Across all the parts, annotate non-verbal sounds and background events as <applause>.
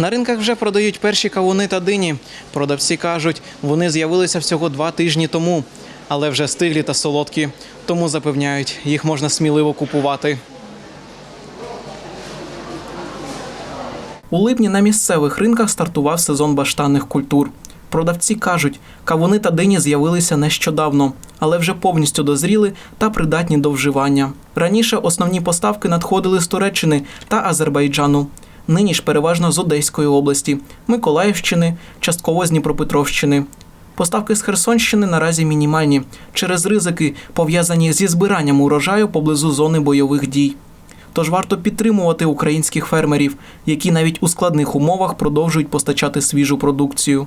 На ринках вже продають перші кавуни та дині. Продавці кажуть, вони з'явилися всього два тижні тому, але вже стиглі та солодкі. Тому запевняють, їх можна сміливо купувати. У липні на місцевих ринках стартував сезон баштанних культур. Продавці кажуть, кавуни та дині з'явилися нещодавно, але вже повністю дозріли та придатні до вживання. Раніше основні поставки надходили з Туреччини та Азербайджану. Нині ж переважно з Одеської області, Миколаївщини, частково з Дніпропетровщини. Поставки з Херсонщини наразі мінімальні через ризики, пов'язані зі збиранням урожаю поблизу зони бойових дій. Тож варто підтримувати українських фермерів, які навіть у складних умовах продовжують постачати свіжу продукцію.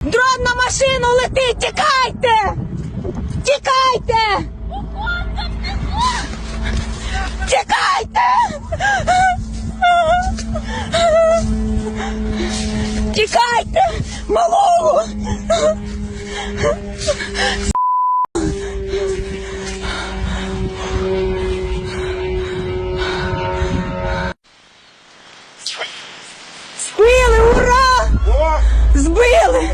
Дрон на машину летить! Тікайте! Тікайте! Тікайте! Тікайте! Малого! Збили!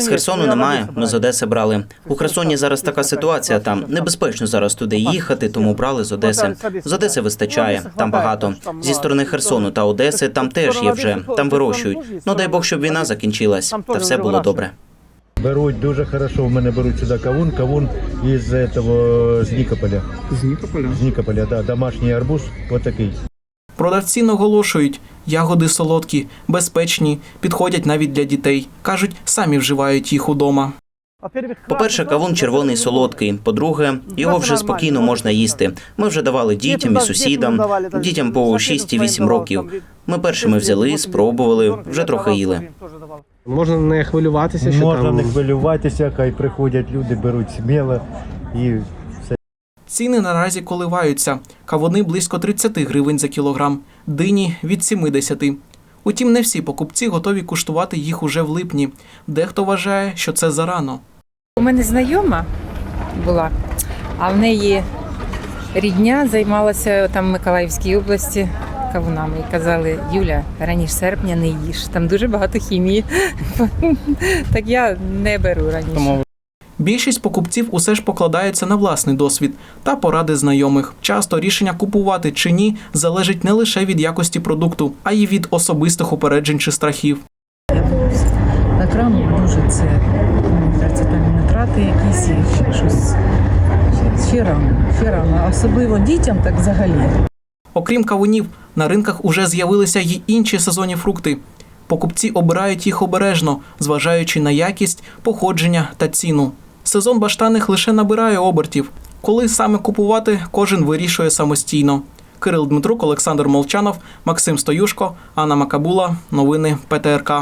З Херсону немає. Ми з Одеси брали. У Херсоні зараз така ситуація. Там небезпечно зараз туди їхати, тому брали з Одеси. З Одеси вистачає. Там багато. Зі сторони Херсону та Одеси там теж є вже. Там вирощують. Ну дай Бог, щоб війна закінчилась, та все було добре. Беруть дуже хорошо. В мене беруть сюди кавун. Кавун із этого, з Нікополя. З Нікополя. З Нікополя, да. Домашній арбуз, от такий. Продавці наголошують, ягоди солодкі, безпечні, підходять навіть для дітей. кажуть, самі вживають їх удома. По-перше, кавун червоний солодкий. По-друге, його вже спокійно можна їсти. Ми вже давали дітям і сусідам, дітям по 6 і 8 років. Ми першими взяли, спробували, вже трохи їли. Можна не хвилюватися, що Можна там не хвилюватися, хай приходять люди, беруть сміло і Ціни наразі коливаються. Кавуни близько 30 гривень за кілограм, дині від 70. Утім, не всі покупці готові куштувати їх уже в липні. Дехто вважає, що це зарано. У мене знайома була, а в неї рідня займалася там в Миколаївській області кавунами. І казали, Юля, раніше серпня не їж, там дуже багато хімії. <laughs> Так я не беру раніше. Більшість покупців усе ж покладаються на власний досвід та поради знайомих. Часто рішення купувати чи ні залежить не лише від якості продукту, а й від особистих упереджень чи страхів. на крам дуже це там нитрати якісь ще щось. Ще рано, ще рано. Особливо дітям так взагалі. Окрім кавунів, на ринках уже з'явилися й інші сезонні фрукти. Покупці обирають їх обережно, зважаючи на якість, походження та ціну. Сезон баштаних лише набирає обертів. Коли саме купувати, кожен вирішує самостійно. Кирил Дмитрук, Олександр Молчанов, Максим Стоюшко, Анна Макабула. Новини ПТРК.